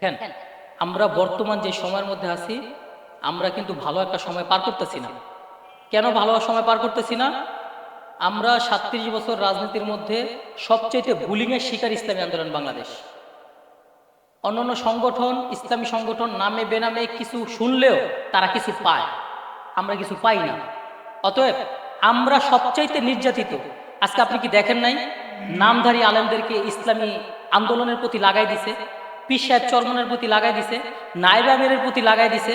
কেন? আমরা বর্তমান যে সময়ের মধ্যে আছি, আমরা কিন্তু ভালো একটা সময় পার করতেছি না। কেন ভালো সময় পার করতেছি না? আমরা সাতত্রিশ বছর রাজনীতির মধ্যে সবচেয়ে বুলিংয়ের শিকার ইসলামী আন্দোলন বাংলাদেশ। অন্যান্য সংগঠন, ইসলামী সংগঠন নামে বেনামে কিছু শুনলেও তারা কিছু পায়। আমরা কিছু পাই না। অতএব আমরা সবচাইতে নির্যাতিত। আজকে আপনি কি দেখেন নাই? নামধারী আলেমদেরকে ইসলামী আন্দোলনের প্রতি লাগাই দিছে। পীর সাহেব চরমনের প্রতি লাগাই দিছে, নাইবা আমিরের প্রতি লাগাই দিছে।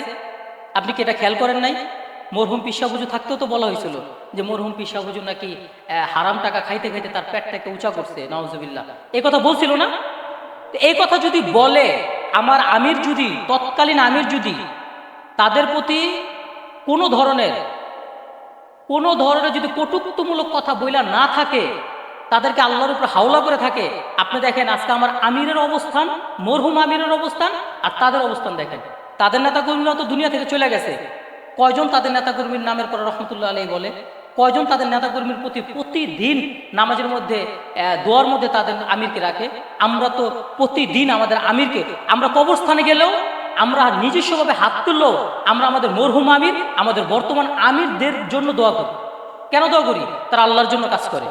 আপনি কি এটা খেয়াল করেন নাই? মরহুম পিসা থাকতেও তো বলা হয়েছিল যে মরহুম পিসা নাকি হারাম টাকা খাইতে খাইতে তার পেটটাকে উঁচা করছে নওয়াজবিল্লাহ এই কথা বলছিল না? এই কথা যদি বলে, আমার আমির যদি, তৎকালীন আমির যদি, তাদের প্রতি কোনো ধরনের কোনো ধরনের যদি কটুক্তমূলক কথা বইলা না থাকে তাদেরকে আল্লাহর উপর হাওলা করে থাকে। আপনি দেখেন আজকে আমার আমিরের অবস্থান, মরহুম আমিরের অবস্থান, আর তাদের অবস্থান দেখেন। তাদের নেতাকর্মীরা তো দুনিয়া থেকে চলে গেছে। কয়জন তাদের নেতাকর্মীর নামের পর রহমতুল্লাহ আলী বলে? কয়জন তাদের নেতাকর্মীর প্রতি প্রতিদিন নামাজের মধ্যে দোয়ার মধ্যে তাদের আমিরকে রাখে? আমরা তো প্রতিদিন আমাদের আমিরকে, আমরা কবরস্থানে গেলেও আমরা নিজস্বভাবে হাত তুললেও আমরা আমাদের মরহুম আমির, আমাদের বর্তমান আমিরদের জন্য দোয়া করি। কেন দোয়া করি? তারা আল্লাহর জন্য কাজ করে।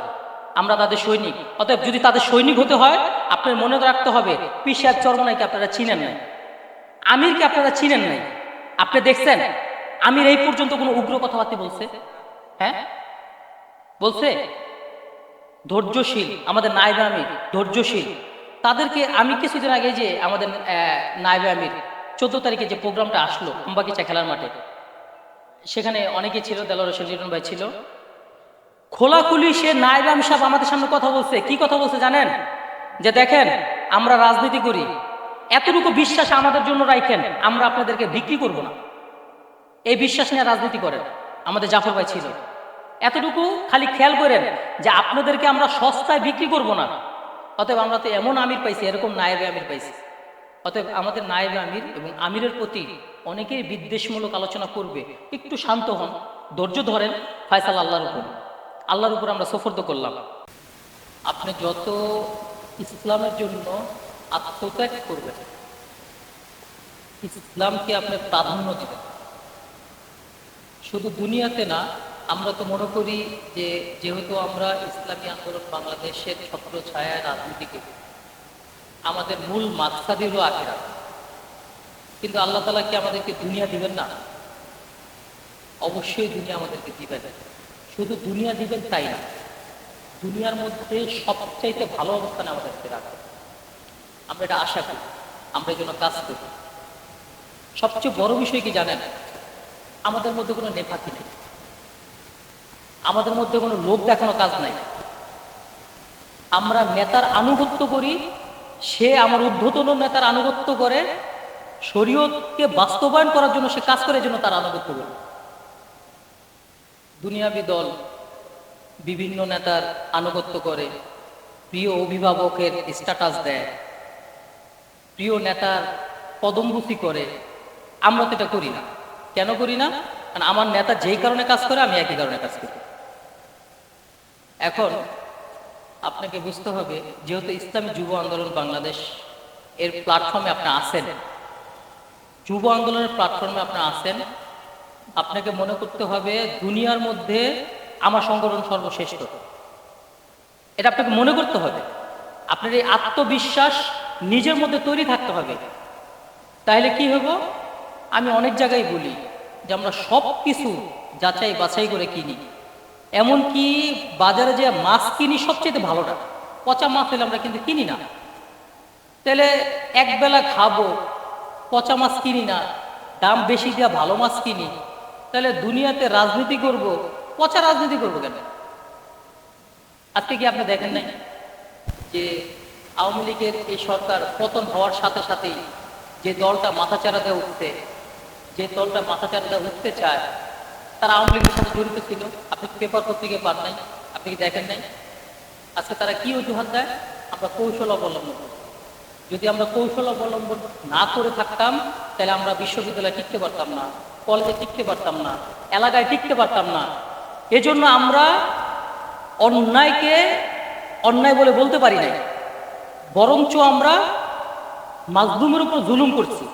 আমরা তাদের সৈনিক। অতএব যদি তাদের সৈনিক হতে হয়, আপনার মনে রাখতে হবে পিসার চরমনাইকে আপনারা চিনেন নাই। আমিরকে আপনারা চিনেন নাই। আপনি দেখছেন? আমির এই পর্যন্ত কোনো উগ্র কথাবার্তা বলছে? হ্যাঁ? বলছে, ধৈর্যশীল, আমাদের নাইবে আমির, ধৈর্যশীল। তাদেরকে আমি কিছুদিন আগে যে আমাদের নাইবে আমির, চোদ্দ তারিখে যে প্রোগ্রামটা আসলো আম্বাগিচা খেলার মাঠে, সেখানে অনেকে ছিল, দেলোয়ার হোসেন ভাই ছিল। খোলাখুলি সে নাইবে সাহেব আমাদের সামনে কথা বলছে। কি কথা বলছে জানেন? যে দেখেন, আমরা রাজনীতি করি। এতটুকু বিশ্বাস আমাদের জন্য রাখেন আমরা আপনাদেরকে বিক্রি করব না। এই বিশ্বাস নিয়ে রাজনীতি করেন। আমাদের জাফর ভাই ছিল। এতটুকু খালি খেয়াল করেন যে আপনাদেরকে আমরা সস্তায় বিক্রি করব না। অতএব আমরা তো এমন আমির পাইছি, এরকম নায়েবে আমির পাইছি। অতএব আমাদের নায়েবে আমির এবং আমিরের প্রতি অনেকেই বিদ্বেষমূলক আলোচনা করবে। একটু শান্ত হন, ধৈর্য ধরেন, ফয়সাল আল্লাহর উপর। আল্লাহর উপর আমরা সফর্দ করলাম। আপনি যত ইসলামের জন্য আত্মত্যাগ করবেন, ইসলামকে আপনি প্রাধান্য দিবেন। শুধু দুনিয়াতে না, আমরা তো মনে করি যে যেহেতু আমরা ইসলামী আন্দোলন বাংলাদেশের ছত্র ছায়া রাজনীতিকে আমাদের মূল মাকসাদি হলো আখেরা কিন্তু আল্লাহ তালা কি আমাদেরকে দুনিয়া দিবেন না? অবশ্যই দুনিয়া আমাদেরকে দিবেন। শুধু দুনিয়া দিবেন তাই না? দুনিয়ার মধ্যে সবচাইতে ভালো অবস্থানে আমাদেরকে রাখবেন আমরা এটা আশা করি, আমরা এই জন্য কাজ করি। সবচেয়ে বড় বিষয় কি জানেন? আমাদের মধ্যে কোনো নেফাকি নেই। আমাদের মধ্যে কোনো লোক দেখানো কাজ নাই। আমরা নেতার আনুগত্য করি, সে আমার ঊর্ধ্বতন নেতার আনুগত্য করে, শরীয়তকে বাস্তবায়ন করার জন্য সে কাজ করে জন্য তার আনুগত্য করে। দুনিয়াবি দল বিভিন্ন নেতার আনুগত্য করে, প্রিয় অভিভাবকের স্ট্যাটাস দেয়, প্রিয় নেতার পদমবুতি করে। আমরা তো এটা করি না। কেন করি না? কারণ আমার নেতা যেই কারণে কাজ করে, আমি একই কারণে কাজ করি। এখন আপনাকে বুঝতে হবে, যেহেতু ইসলামী যুব আন্দোলন বাংলাদেশ এর প্ল্যাটফর্মে আপনি আসেন যুব আন্দোলনের প্ল্যাটফর্মে আপনি আসেন আপনাকে মনে করতে হবে দুনিয়ার মধ্যে আমার সংগঠন সর্বশ্রেষ্ঠ। এটা আপনাকে মনে করতে হবে। আপনার এই আত্মবিশ্বাস নিজের মধ্যে তৈরি থাকতে হবে। তাহলে কি হব? আমি অনেক জায়গায় বলি যে আমরা সব কিছু যাচাই বাছাই করে কিনি। এমনকি বাজারে যে মাছ কিনি সবচেয়ে ভালোটা, পচা মাছ হলে আমরা কিন্তু কিনি না। তাহলে একবেলা খাব, পচা মাছ কিনি না, দাম বেশি দেওয়া ভালো মাছ কিনি তাহলে দুনিয়াতে রাজনীতি করব, পচা রাজনীতি করব কেন? আজকে কি আপনি দেখেন নাই যে আওয়ামী লীগের এই সরকার পতন হওয়ার সাথে সাথেই যে দলটা মাথাচাড়া দিয়ে উঠতে যে দলটা মাথাচাড়া দিয়ে উঠতে চায়, তারা আওয়ামী লীগের সাথে জড়িত ছিল? আপনি পেপার পত্রিকা পান নাই? আপনি কি দেখেন নাই? আজকে তারা কি অজুহাত দেয়? আমরা কৌশল অবলম্বন। যদি আমরা কৌশল অবলম্বন না করে থাকতাম, তাহলে আমরা বিশ্ববিদ্যালয়ে টিকতে পারতাম না। কলেজে টিকতে পারতাম না, এলাকায় টিকতে পারতাম না। এজন্য আমরা অন্যায়কে অন্যায় বলে বলতে পারি নাই। বরঞ্চ আমরা মাজলুমের উপর জুলুম করছি,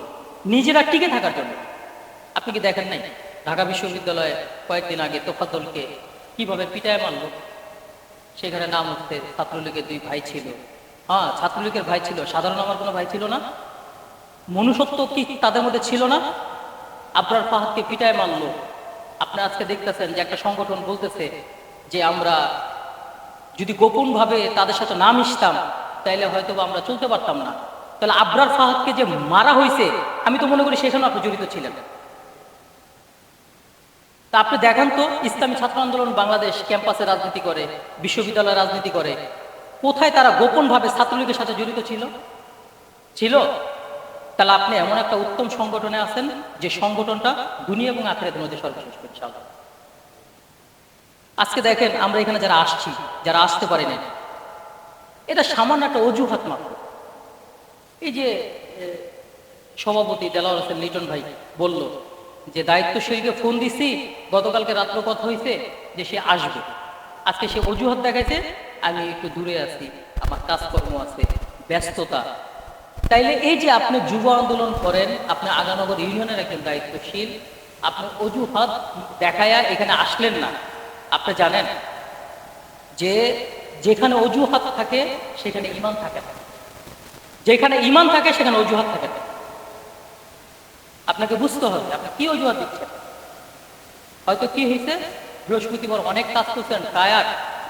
নিজেরা টিকে থাকার জন্য। আপনি কি দেখেন নাই? ঢাকা বিশ্ববিদ্যালয়ে কয়েকদিন আগে তোফাদলকে কীভাবে পিটায় মারলো? সেখানে নাম হচ্ছে ছাত্রলীগের দুই ভাই ছিল। হ্যাঁ ছাত্রলীগের ভাই ছিল। সাধারণ আমার কোনো ভাই ছিল না। মনুষ্যত্ব কি তাদের মধ্যে ছিল না? আবরার ফাহাদকে পিটায় মারলো। আপনি আজকে দেখতেছেন যে একটা সংগঠন বলতেছে যে আমরা যদি গোপনভাবে তাদের সাথে না মিশতাম, তাইলে হয়তো আমরা চলতে পারতাম না। তাহলে আবরার ফাহাদকে যে মারা হয়েছে আমি তো মনে করি সেখানে আপনি জড়িত ছিলেন। তা আপনি দেখান তো, ইসলামী ছাত্র আন্দোলন বাংলাদেশ ক্যাম্পাসে রাজনীতি করে, বিশ্ববিদ্যালয়ে রাজনীতি করে, কোথায় তারা গোপনভাবে ছাত্রলীগের সাথে জড়িত ছিল? ছিল? তাহলে আপনি এমন একটা উত্তম সংগঠনে আছেন যে সংগঠনটা দুনিয়া এবং আখেরাতের মধ্যে সর্বশেষ ইনশাআল্লাহ। আজকে দেখেন আমরা এখানে যারা আসছি, যারা আসতে পারি না এটা সামান্য একটা অজুহাত মাত্র। এই যে সভাপতি দেলাওয়ার হোসেন লিটন ভাই বলল যে, দায়িত্বশীলকে ফোন দিছি, গতকালকে রাত্র কথা হয়েছে যে সে আসবে। আজকে সে অজুহাত দেখাইছে, আমি একটু দূরে আছি, আমার কাজকর্ম আছে, ব্যস্ততা তাইলে এই যে আপনি যুব আন্দোলন করেন, আপনি আগানগর ইউনিয়নের একজন দায়িত্বশীল আপনি অজুহাত দেখায়া এখানে আসলেন না। আপনি জানেন যে যেখানে অজুহাত থাকে, সেখানে ইমান থাকে না। যেখানে ইমান থাকে, সেখানে অজুহাত থাকে না। আপনাকে বুঝতে হবে, আপনি কি অজুহাত দিচ্ছেন? হয়তো কি হয়েছে বৃহস্পতিবার অনেক কাজ করছেন টায়ার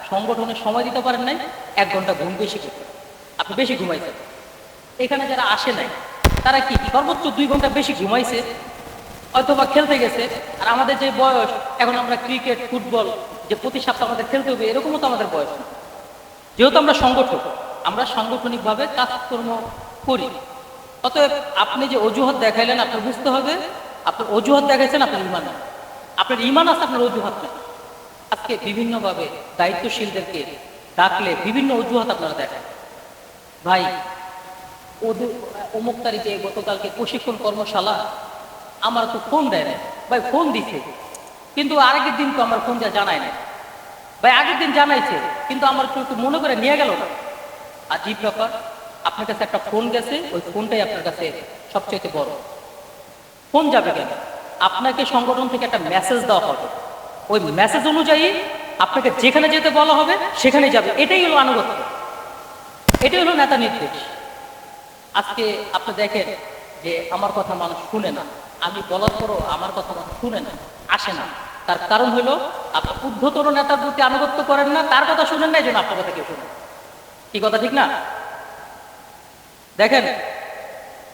সংগঠনের সময় দিতে পারেন নাই, এক ঘণ্টা ঘুম বেশি করছেন। আপনি বেশি ঘুমাইছেন। এখানে যারা আসে নাই, তারা কি সর্বোচ্চ দুই ঘণ্টা বেশি ঘুমাইছে অথবা খেলতে গেছে। আর আমাদের যে বয়স, এখন আমরা ক্রিকেট, ফুটবল, যে প্রতি সপ্তাহ আমাদের খেলতে হবে, এরকমও তো আমাদের বয়স যেহেতু আমরা সংগঠক, আমরা সাংগঠনিকভাবে কাজকর্ম করি। অতএব আপনি যে অজুহাত দেখাইলেন, আপনার বুঝতে হবে, আপনার অজুহাত দেখাইছেন, আপনার ইমান আপনার ইমান আছে, আপনার অজুহাত আজকে বিভিন্নভাবে দায়িত্বশীলদেরকে ডাকলে বিভিন্ন অজুহাত আপনারা দেখান ভাই ওদের অমুক তারিখে গতকালকে প্রশিক্ষণ কর্মশালা। আমার তো ফোন দেয় না ভাই ফোন দিছে। কিন্তু আরেকের দিন তো আমার ফোন যা জানায় না ভাই, আগের দিন জানাইছে, কিন্তু আমার একটু মনে করে নিয়ে গেল না। আজীব ব্যাপার আপনার কাছে একটা ফোন গেছে, ওই ফোনটাই আপনার কাছে সবচেয়ে বড়। ফোন যাবে কেন? আপনাকে সংগঠন থেকে একটা মেসেজ দেওয়া হবে। ওই মেসেজ অনুযায়ী আপনাকে যেখানে যেতে বলা হবে, সেখানে যাবে। এটাই হলো আনুগত্য। এটাই হলো নেতা নির্দেশ। আজকে আপনি দেখেন যে আমার কথা মানুষ শুনে না। আমি বলার পরও আমার কথা মানুষ শুনে না, আসে না। তার কারণ হলো, আপনি উদ্ধতর নেতার প্রতি আনুগত্য করেন না, তার কথা শুনেন না, এই জন্য আপনার কথা কেউ শুনেন কি কথা, ঠিক না? দেখেন,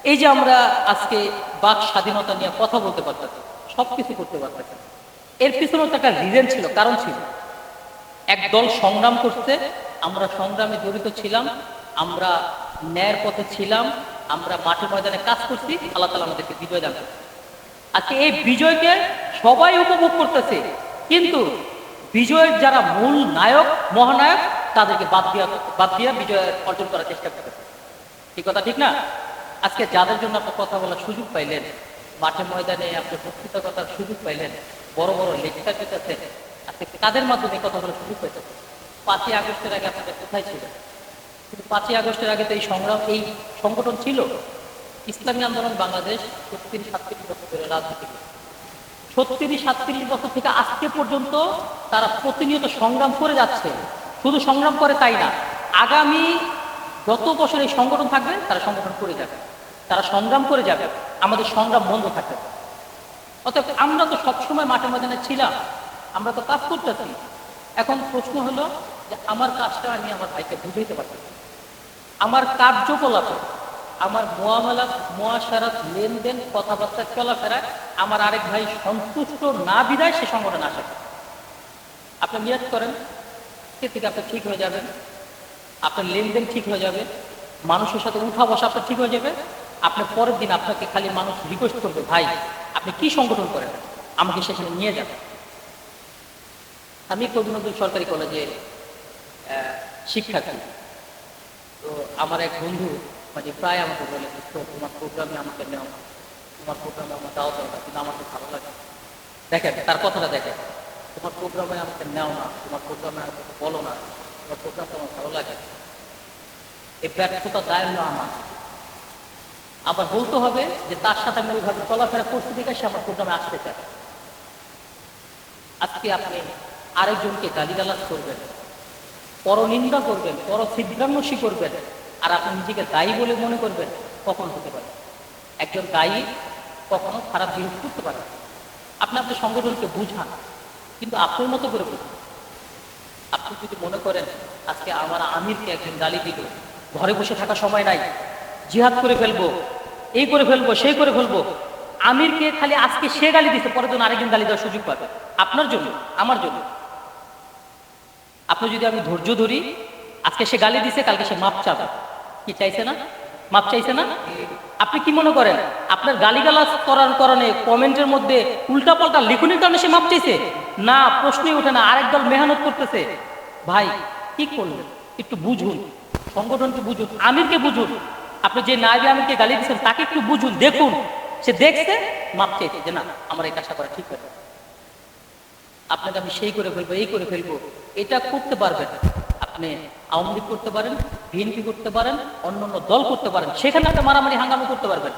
এই যে আমরা আজকে বাক স্বাধীনতা নিয়ে কথা বলতে পারতাম সব কিছু করতে পারতাম এর পিছনেও তো একটা রিজন ছিল, কারণ ছিল। এক দল সংগ্রাম করছে, আমরা সংগ্রামে জড়িত ছিলাম, আমরা ন্যায়ের পথে ছিলাম, আমরা মাঠে ময়দানে কাজ করছি, আল্লাহ তালা আমাদেরকে বিজয় দান আজকে এই বিজয়কে সবাই উপভোগ করতেছে, কিন্তু বিজয়ের যারা মূল নায়ক, মহানায়ক, তাদেরকে বাদ দিয়া বাদ দিয়া বিজয় অর্জন করার চেষ্টা করতেছে। ঠিক কথা, ঠিক না? আজকে যাদের জন্য আপনি কথা বলার সুযোগ পাইলেন, মাঠে ময়দানে আপনি বক্তৃতা কথার সুযোগ পাইলেন, বড় বড় লেকচার পেতেছেন আজকে কাদের মাধ্যমে কথা বলার সুযোগ পাইতেছেন। পাঁচই আগস্টের আগে আপনাদের কোথায় ছিল কিন্তু পাঁচই আগস্টের আগে তো এই সংগ্রাম, এই সংগঠন ছিল ইসলামী আন্দোলন বাংলাদেশ, ছত্রিশ সাতত্রিশ বছর ধরে রাজনীতি। ছত্রিশ সাতত্রিশ বছর থেকে আজকে পর্যন্ত তারা প্রতিনিয়ত সংগ্রাম করে যাচ্ছে। শুধু সংগ্রাম করে তাই না, আগামী যত বছর এই সংগঠন থাকবে, তারা সংগঠন করে যাবে। তারা সংগ্রাম করে যাবে। আমাদের সংগ্রাম বন্ধ থাকবে। অতএব আমরা তো সবসময় মাঠে ময়দানে ছিলাম, আমরা তো কাজ করতেছি। এখন প্রশ্ন হলো যে আমার কাজটা আমি আমার ভাইকে বুঝাইতে পারতেছি না। আমার কার্যকলাপে, আমার মোয়ামেলা মোয়াশারাত লেনদেন, কথাবার্তা চলাফেরায় আমার আরেক ভাই সন্তুষ্ট না বিদায় সে সংগঠন আসে। আপনি নিয়াজ করেন, সে থেকে আপনি ঠিক হয়ে যাবেন, আপনার লেনদেন ঠিক হয়ে যাবে, মানুষের সাথে উঠা বসা আপনার ঠিক হয়ে যাবে আপনার পরের দিন আপনাকে খালি মানুষ রিকোয়েস্ট করবে, ভাই, আপনি কি সংগঠন করেন? আমাকে সেখানে নিয়ে যাবেন আমি কবিনদুল সরকারি কলেজে শিক্ষার্থী তো আমার এক বন্ধু মানে প্রায় আমাকে বলে, "তো তোমার প্রোগ্রামে আমাকে নেওয়া, তোমার প্রোগ্রামে আমার দাও দরকার, কিন্তু আমার আমাকে ভালো লাগে না।" দেখেন, তার কথাটা দেখেন। তোমার প্রোগ্রামে আমাকে নেও না, তোমার প্রোগ্রামে আমাকে বলো না, তোমার প্রোগ্রামটা আমার ভালো লাগে না। এই ব্যর্থতা দায় হলো আমার। আবার বলতে হবে যে তার সাথে আমি ওইভাবে চলাফেরা করতে দেখে সে আমার প্রোগ্রামে আসতে চায়। আজকে আপনি আরেকজনকে গালিগালাজ করবেন। পরনিন্দা করবেন পর ছিদ্রান্নসী করবেন, আর আপনি নিজেকে দায়ী বলে মনে করবেন, কখন হতে পারে একজন দায়ী কখনো খারাপ বিহেভ করতে পারে আপনি আপনার সংগঠনকে বুঝান, কিন্তু আপনার মতো করে বুঝান। আপনি যদি মনে করেন, আজকে আমার আমিরকে একজন গালি দিল, ঘরে বসে থাকা সময় নাই, জিহাদ করে ফেলব, এই করে ফেলব, সেই করে ফেলব, আমিরকে খালি আজকে সে গালি দিতে পরের জন্য আরেকজন গালি দেওয়ার সুযোগ পাবে। আপনার জন্য, আমার জন্য। আপনি যদি আমি ধৈর্য ধরি, আজকে সে গালি দিছে, কালকে সে মাপ চাবে। কি চাইছে না? মাপ চাইছে না? আপনি কি মনে করেন? আপনার গালিগালাজ করার কারণে কমেন্টের মধ্যে উল্টাপাল্টা লিখনির কারণে সে মাপ চাইছে? না, প্রশ্নই ওঠে না, আরেক দল মেহনত করতেছে। ভাই, কি করলেন? একটু বুঝুন। সংগঠনকে বুঝুন, আমিরকে বুঝুন। আপনি যে নাইবে আমিরকে গালি দিচ্ছেন তাকে একটু বুঝুন, দেখুন। সে দেখছে, মাপ চাইছে যে না, আমার এই কাজটা করা ঠিক হয়েছে আপনাকে আমি সেই করে ফেলব, এই করে ফেলব। এটা করতে পারবেন। আপনি আওয়ামী লীগ করতে পারেন, বিএনপি করতে পারেন অন্য অন্য দল করতে পারেন। সেখানে আপনি মারামারি, হাঙ্গামা করতে পারবেন।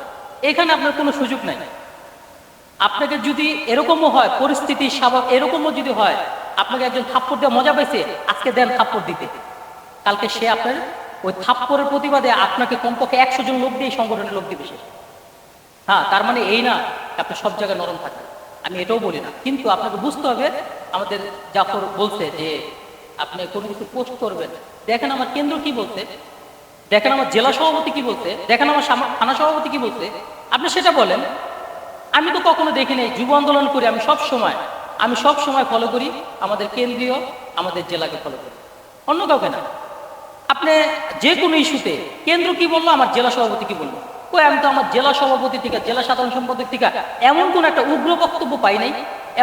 এখানে আপনার কোনো সুযোগ নাই। আপনাকে যদি এরকমও হয়, পরিস্থিতি স্বাভাবিক, এরকমও যদি হয়, আপনাকে একজন থাপ্পড় দিয়ে মজা পেয়েছে আজকে দেন থাপ্পড় দিতে। কালকে সে আপনার ওই থাপ্পড়ের প্রতিবাদে আপনাকে কমপক্ষে একশো জন লোক দিয়ে সংগঠনের লোক দিবে সে। হ্যাঁ তার মানে এই না, আপনি সব জায়গায় নরম থাকবেন। আমি এটাও বলি না। কিন্তু আপনাকে বুঝতে হবে, আমাদের জাফর বলছে যে আপনি কোনো কিছু পোস্ট করবেন। দেখেন আমার কেন্দ্র কি বলছে? দেখেন আমার জেলা সভাপতি কি বলছে? দেখেন আমার থানা সভাপতি কি বলছে? আপনি সেটা বলেন। আমি তো কখনো দেখি নাই, যুব আন্দোলন করি আমি সব সময়। আমি সব সময় ফলো করি, আমাদের কেন্দ্রীয়, আমাদের জেলাকে ফলো করি। অন্য কাউকে না। আপনি যে কোনো ইস্যুতে কেন্দ্র কি বলল, আমার জেলা সভাপতি কি বলল? কই, আমি তো আমার জেলা সভাপতি থেকে, জেলা সাধারণ সম্পাদক থেকে এমন কোন একটা উগ্র বক্তব্য পাই নাই,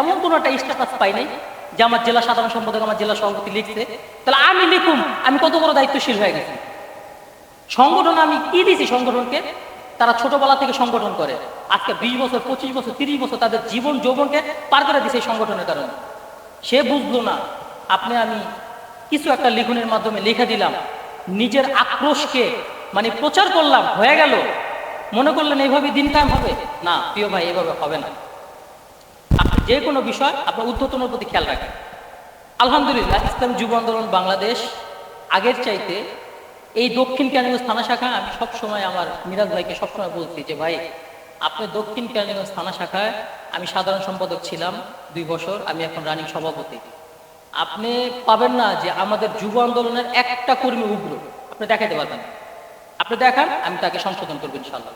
এমন কোন একটা স্ট্যাটাস পাই নাই যে আমার জেলা সাধারণ সম্পাদক, আমার জেলা সভাপতি লিখছে। তাহলে আমি লিখুম, আমি কত বড় দায়িত্বশীল হয়ে গেছি। সংগঠন আমি কি দিছি সংগঠনকে? তারা ছোটবেলা থেকে সংগঠন করে। আজকে বিশ বছর, পঁচিশ বছর, তিরিশ বছর তাদের জীবন, যৌবনকে পার করে দিছে এই সংগঠনের কারণে। সে বুঝলো না, আপনি আমি কিছু একটা লিখনের মাধ্যমে লিখে দিলাম, নিজের আক্রোশকে মানে প্রচার করলাম, হয়ে গেল। মনে করলেন এইভাবে দিন কায়েম হবে? না, প্রিয় ভাই এভাবে হবে না। আপনি যে কোনো বিষয় আপনার উদ্ধতনের প্রতি খেয়াল রাখেন। আলহামদুলিল্লাহ, ইসলাম যুব আন্দোলন বাংলাদেশ আগের চাইতে এই দক্ষিণ কেরানীগঞ্জ থানা শাখা, আমি সবসময় আমার মিরাজ ভাইকে সবসময় বলছি যে, ভাই, আপনি দক্ষিণ কেরানীগঞ্জ থানা শাখায়, আমি সাধারণ সম্পাদক ছিলাম দুই বছর, আমি এখন রানিং সভাপতি। আপনি পাবেন না যে আমাদের যুব আন্দোলনের একটা কর্মী উগ্র। আপনি দেখাতে পারবেন না। আপনি দেখান, আমি তাকে সংশোধন করব ইনশাল্লাহ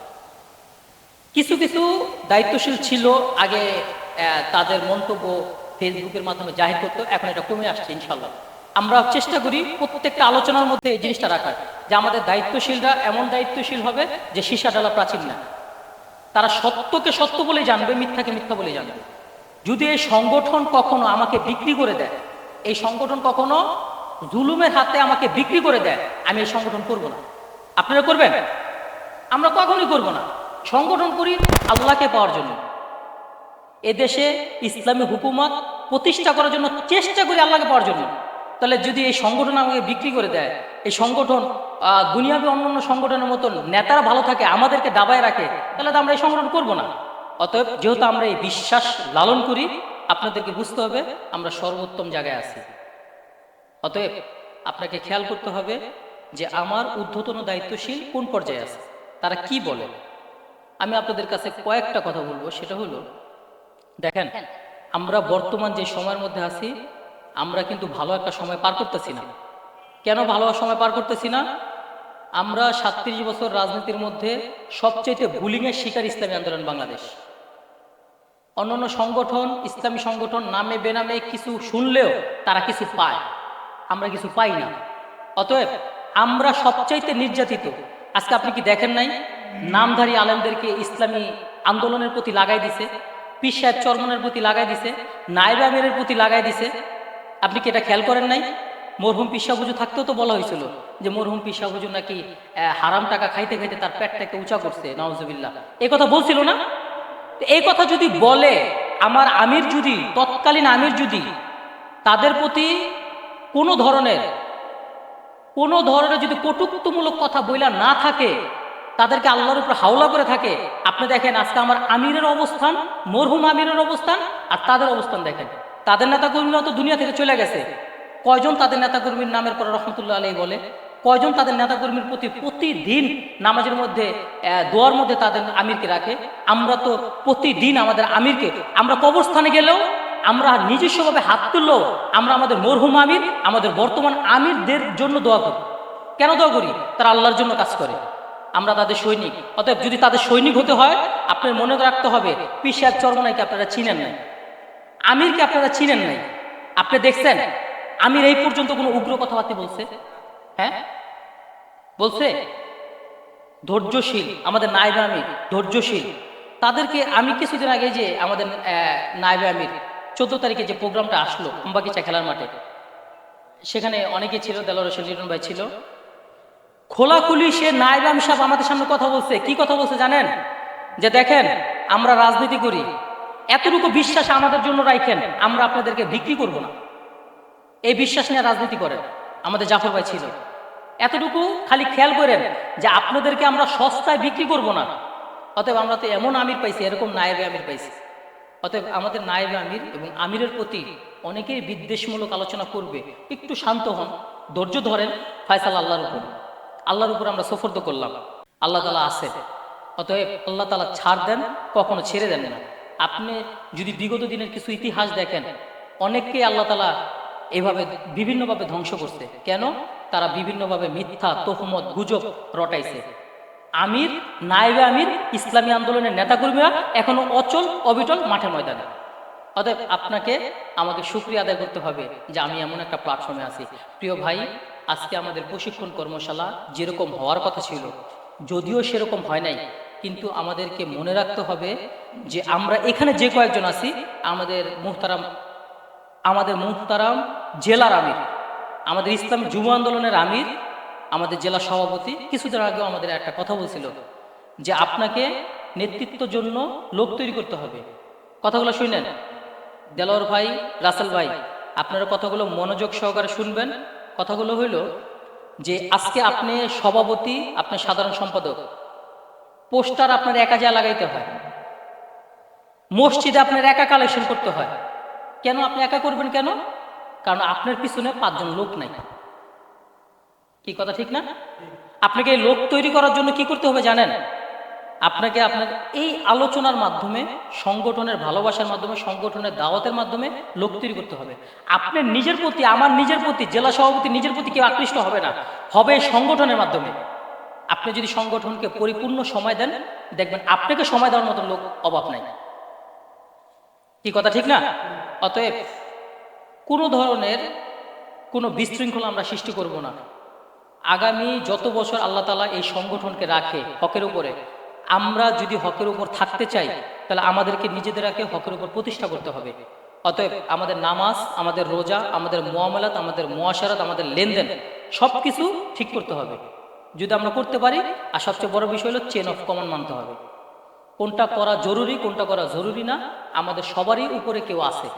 কিছু কিছু দায়িত্বশীল ছিল, আগে তাদের মন্তব্য ফেসবুকের মাধ্যমে জাহির করতো, এখন এটা কমে আসছে ইনশাল্লাহ আমরা চেষ্টা করি প্রত্যেকটা আলোচনার মধ্যে এই জিনিসটা রাখার, যে আমাদের দায়িত্বশীলরা এমন দায়িত্বশীল হবে যে সীসা ডালা প্রাচীন না। তারা সত্যকে সত্য বলে জানবে, মিথ্যাকে মিথ্যা বলে জানবে। যদি এই সংগঠন কখনো আমাকে বিক্রি করে দেয়, এই সংগঠন কখনো জুলুমের হাতে আমাকে বিক্রি করে দেয়, আমি এই সংগঠন করব না। আপনারা করবেন? আমরা কখনোই করব না। সংগঠন করি আল্লাহকে পাওয়ার জন্য। এদেশে ইসলামী হুকুমত প্রতিষ্ঠা করার জন্য চেষ্টা করি আল্লাহকে পাওয়ার জন্য। তাহলে যদি এই সংগঠন আমাকে বিক্রি করে দেয়, এই সংগঠন দুনিয়াবি অন্যান্য সংগঠনের মতন নেতারা ভালো থাকে, আমাদেরকে দাবায় রাখে, তাহলে তো আমরা এই সংগঠন করব না। অতএব যেহেতু আমরা এই বিশ্বাস লালন করি, আপনাদেরকে বুঝতে হবে, আমরা সর্বোত্তম জায়গায় আছি। অতএব আপনাকে খেয়াল করতে হবে যে আমার ঊর্ধ্বতন দায়িত্বশীল কোন পর্যায়ে আছে? তারা কি বলে? আমি আপনাদের কাছে কয়েকটা কথা বলব। সেটা হলো, দেখেন, আমরা বর্তমান যে সময়ের মধ্যে আছি, আমরা কিন্তু ভালো একটা সময় পার করতেছি না। কেন ভালো সময় পার করতেছি না? আমরা সাতত্রিশ বছর রাজনীতির মধ্যে সবচেয়ে বুলিংয়ের শিকার ইসলামী আন্দোলন বাংলাদেশ। অন্যান্য সংগঠন, ইসলামী সংগঠন নামে বেনামে কিছু শুনলেও তারা কিছু পায়। আমরা কিছু পাই না। অতএব আমরা সবচাইতে নির্যাতিত। আজকে আপনি কি দেখেন নাই? নামধারী আলেমদেরকে ইসলামী আন্দোলনের প্রতি লাগাই দিছে, পীর সাহেব চরমনের প্রতি লাগাই দিছে নাইব আমিরের প্রতি লাগাই দিছে। আপনি কি এটা খেয়াল করেন নাই? মরহুম পিসা হুজুর থাকতেও তো বলা হয়েছিল যে মরহুম পিসা হুজুর নাকি হারাম টাকা খাইতে খাইতে তার পেটটাকে উঁচা করছে নওয়াজবিল্লাহ এই কথা বলছিল না? এই কথা যদি বলে, আমার আমির যদি, তৎকালীন আমির যদি, তাদের প্রতি কোনো ধরনের কোনো ধরনের যদি কটুক্তমূলক কথা বইলা না থাকে, তাদেরকে আল্লাহর উপর হাওলা করে থাকে, আপনি দেখেন আজকে আমার আমিরের অবস্থান, মরহুম আমিরের অবস্থান, আর তাদের অবস্থান দেখেন। তাদের নেতাকর্মীরা তো দুনিয়া থেকে চলে গেছে। কয়জন তাদের নেতাকর্মীর নামের পর রহমতুল্লাহ আলী বলে? কয়জন তাদের নেতাকর্মীর প্রতি প্রতিদিন নামাজের মধ্যে দোয়ার মধ্যে তাদের আমিরকে রাখে? আমরা তো প্রতিদিন আমাদের আমিরকে, আমরা কবরস্থানে গেলেও আমরা নিজস্বভাবে হাত তুললেও আমরা আমাদের মরহুম আমির, আমাদের বর্তমান আমিরদের জন্য দোয়া করি। কেন দোয়া করি? তারা আল্লাহর জন্য কাজ করে। আমরা তাদের সৈনিক। অতএব যদি তাদের সৈনিক হতে হয়, আপনার মনে রাখতে হবে পিসার চরমনাইকে আপনারা চিনেন নাই। আমিরকে আপনারা চিনেন নাই। আপনি দেখছেন? আমির এই পর্যন্ত কোনো উগ্র কথাবার্তা বলছে? হ্যাঁ? বলছে, ধৈর্যশীল, আমাদের নাইবে আমির, ধৈর্যশীল। তাদেরকে আমি কিছুদিন আগে যে আমাদের নাইবে আমির চোদ্দ তারিখে যে প্রোগ্রামটা আসলো আম্বাগিচা খেলার মাঠে, সেখানে অনেকে ছিল, দেলোয়ার হোসেন লিটন ভাই ছিল। খোলাখুলি সে নাইবে সাহেব আমাদের সামনে কথা বলছে। কি কথা বলছে জানেন? যে দেখেন, আমরা রাজনীতি করি। এতটুকু বিশ্বাস আমাদের জন্য রাখেন, আমরা আপনাদেরকে বিক্রি করব না। এই বিশ্বাস নিয়ে রাজনীতি করেন, আমাদের জাফর ভাই ছিল। এতটুকু খালি খেয়াল করেন যে আপনাদেরকে আমরা সস্তায় বিক্রি করব না। অতএব আমরা তো এমন আমির পাইছি, এরকম নায়েবে আমির পাইছি। অতএব আমাদের নায়েব আমির এবং আমিরের প্রতি অনেকেই বিদ্বেষমূলক আলোচনা করবে। একটু শান্ত হন, ধৈর্য ধরেন ফয়সাল আল্লাহর উপর। আল্লাহর উপর আমরা সফর্দ করলাম। আল্লাহ তালা আছে। অতএব আল্লাহ তালা ছাড় দেন, কখনো ছেড়ে দেন না। আপনি যদি বিগত দিনের কিছু ইতিহাস দেখেন অনেককে আল্লাহ তালা এভাবে বিভিন্নভাবে ধ্বংস করছে। কেন? তারা বিভিন্নভাবে মিথ্যা, তহমত, গুজব রটাইছে। আমির, নায়েবে আমির, ইসলামী আন্দোলনের নেতাকর্মীরা এখনও অচল, অবিটল মাঠের ময়দানে। অতএব আপনাকে, আমাকে সুক্রিয়া আদায় করতে হবে যে আমি এমন একটা প্ল্যাটফর্মে আছি। প্রিয় ভাই, আজকে আমাদের প্রশিক্ষণ কর্মশালা যেরকম হওয়ার কথা ছিল, যদিও সেরকম হয় নাই, কিন্তু আমাদেরকে মনে রাখতে হবে যে আমরা এখানে যে কয়েকজন আছি, আমাদের মুহতারাম আমাদের মুহতারাম জেলার আমির, আমাদের ইসলাম যুব আন্দোলনের আমির আমাদের জেলা সভাপতি কিছুদিন আগেও আমাদের একটা কথা বলছিল যে আপনাকে নেতৃত্বের জন্য লোক তৈরি করতে হবে। কথাগুলো শুনেন। দেলোয়ার ভাই, রাসেল ভাই, আপনারা কথাগুলো মনোযোগ সহকারে শুনবেন। কথাগুলো হইল যে আজকে আপনি সভাপতি, আপনার সাধারণ সম্পাদক। পোস্টার আপনার একা যা লাগাইতে হয়। মসজিদে আপনার একা কালেকশন করতে হয়। কেন আপনি একা করবেন কেন? কারণ আপনার পিছনে পাঁচজন লোক নাই। কি কথা ঠিক না? আপনাকে লোক তৈরি করার জন্য কি করতে হবে জানেন? আপনাকে আপনার এই আলোচনার মাধ্যমে, সংগঠনের ভালোবাসার মাধ্যমে, সংগঠনের দাওয়াতের মাধ্যমে লোক তৈরি করতে হবে। আপনার নিজের প্রতি, আমার নিজের প্রতি, জেলা সভাপতি নিজের প্রতি কেউ আকৃষ্ট হবে না। হবে সংগঠনের মাধ্যমে। আপনি যদি সংগঠনকে পরিপূর্ণ সময় দেন, দেখবেন আপনাকে সময় দেওয়ার মতো লোক অভাব নাই। কি কথা ঠিক না? অতএব কোনো ধরনের কোনো বিশৃঙ্খলা আমরা সৃষ্টি করব না। আগামী যত বছর আল্লাহ তালা এই সংগঠনকে রাখে হকের উপরে, আমরা যদি হকের উপর থাকতে চাই, তাহলে আমাদেরকে নিজেদেরকে হকের উপর প্রতিষ্ঠা করতে হবে। অতএব আমাদের নামাজ, আমাদের রোজা, আমাদের মোয়ামলাত, আমাদের মোয়াশারাত আমাদের লেনদেন সব কিছু ঠিক করতে হবে। যদি আমরা করতে পারি, আর সবচেয়ে বড় বিষয় হলো চেন অফ কমন মানতে হবে। কোনটা করা জরুরি, কোনটা করা জরুরি না, আমাদের সবারই উপরে কেউ আছে।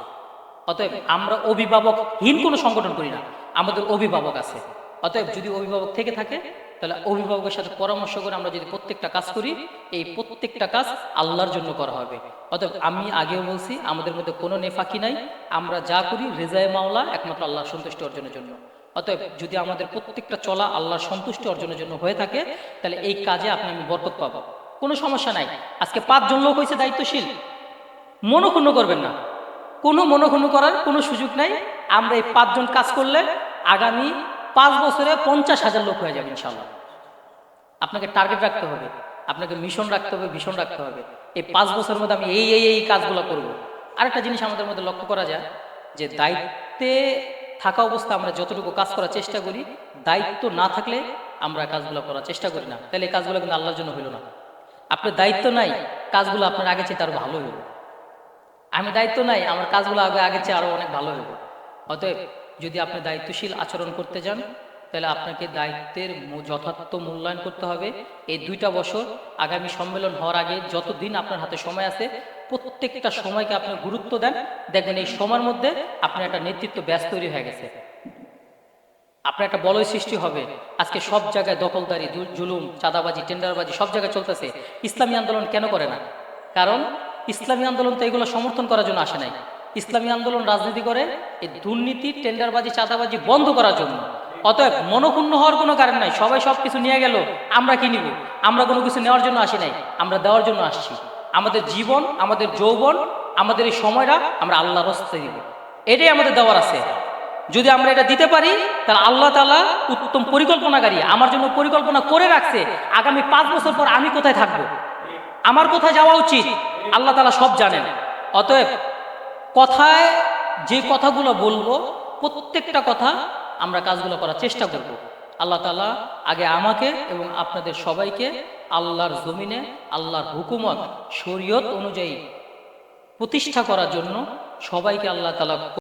অতএব আমরা অভিভাবকহীন কোনো সংগঠন করি না, আমাদের অভিভাবক আছে। অতএব যদি অভিভাবক থেকে থাকে, তাহলে অভিভাবকের সাথে পরামর্শ করে আমরা যদি প্রত্যেকটা কাজ করি, এই প্রত্যেকটা কাজ আল্লাহর জন্য করা হবে। অতএব আমি আগেও বলছি, আমাদের মধ্যে কোনো নেফাকি নাই। আমরা যা করি রেজায় মাওলা একমাত্র আল্লাহর সন্তুষ্টি অর্জনের জন্য। অতএব যদি আমাদের প্রত্যেকটা চলা আল্লাহর সন্তুষ্টি অর্জনের জন্য হয়ে থাকে, তাহলে এই কাজে আপনি আমি বরকত পাবো। কোনো সমস্যা নাই। আজকে পাঁচজন লোক হয়েছে দায়িত্বশীল। মনোক্ষুণ্ণ করবেন না। কোনো মনোক্ষুণ্ণ করার কোনো সুযোগ নাই। আমরা এই পাঁচজন কাজ করলে আগামী পাঁচ বছরে পঞ্চাশ হাজার লোক হয়ে যাবে ইনশাল্লাহ আপনাকে টার্গেট রাখতে হবে, আপনাকে মিশন রাখতে হবে ভীষণ রাখতে হবে। এই পাঁচ বছরের মধ্যে আমি এই এই এই কাজগুলো করব। আরেকটা জিনিস আমাদের মধ্যে লক্ষ্য করা যায় যে দায়িত্বে থাকা অবস্থা আমরা যতটুকু কাজ করার চেষ্টা করি, দায়িত্ব না থাকলে আমরা কাজগুলো করার চেষ্টা করি না। তাহলে এই কাজগুলো কিন্তু আল্লাহর জন্য হইল না। আপনার দায়িত্ব নাই, কাজগুলো আপনার আগে চেয়ে তারও ভালো হইব। আমি দায়িত্ব নাই, আমার কাজগুলো আগে আগে চেয়ে আরও অনেক ভালো হইব। অতএব যদি আপনি দায়িত্বশীল আচরণ করতে যান, তাহলে আপনাকে দায়িত্বের যথার্থ মূল্যায়ন করতে হবে। এই দুইটা বছর আগামী সম্মেলন হওয়ার আগে যতদিন আপনার হাতে সময় আছে, প্রত্যেকটা সময়কে আপনি গুরুত্ব দেন। দেখবেন এই সময়ের মধ্যে আপনার একটা নেতৃত্ব ব্যাস তৈরি হয়ে গেছে। আপনার একটা বলয় সৃষ্টি হবে। আজকে সব জায়গায় দখলদারি জুলুম, চাঁদাবাজি, টেন্ডারবাজি সব জায়গায় চলতেছে। ইসলামী আন্দোলন কেন করে না? কারণ ইসলামী আন্দোলন তো এগুলো সমর্থন করার জন্য আসে নাই। ইসলামী আন্দোলন রাজনীতি করে, এই দুর্নীতি, টেন্ডারবাজি, চাঁদাবাজি বন্ধ করার জন্য। অতএব মনক্ষুণ্ণ হওয়ার কোনো কারণ নাই, সবাই সব কিছু নিয়ে গেল, আমরা কি নিব? আমরা কোনো কিছু নেওয়ার জন্য আসি নাই, আমরা দেওয়ার জন্য আসছি। আমাদের জীবন, আমাদের যৌবন, আমাদের এই সময়টা আমরা আল্লাহর রাস্তায় দিব। এটাই আমাদের দেওয়ার আছে। যদি আমরা এটা দিতে পারি, তাহলে আল্লাহ তালা উত্তম পরিকল্পনাকারী, আমার জন্য পরিকল্পনা করে রাখছে, আগামী পাঁচ বছর পর আমি কোথায় থাকব? আমার কোথায় যাওয়া উচিত? আল্লাহ তালা সব জানেন। অতএব কথায় যে কথাগুলো বলব, প্রত্যেকটা কথা আমরা কাজগুলো করার চেষ্টা করব। আল্লাহ তালা আগে আমাকে এবং আপনাদের সবাইকে আল্লাহর জমিনে, আল্লাহর হুকুমত, শরীয়ত অনুযায়ী প্রতিষ্ঠা করার জন্য সবাইকে আল্লাহ তালা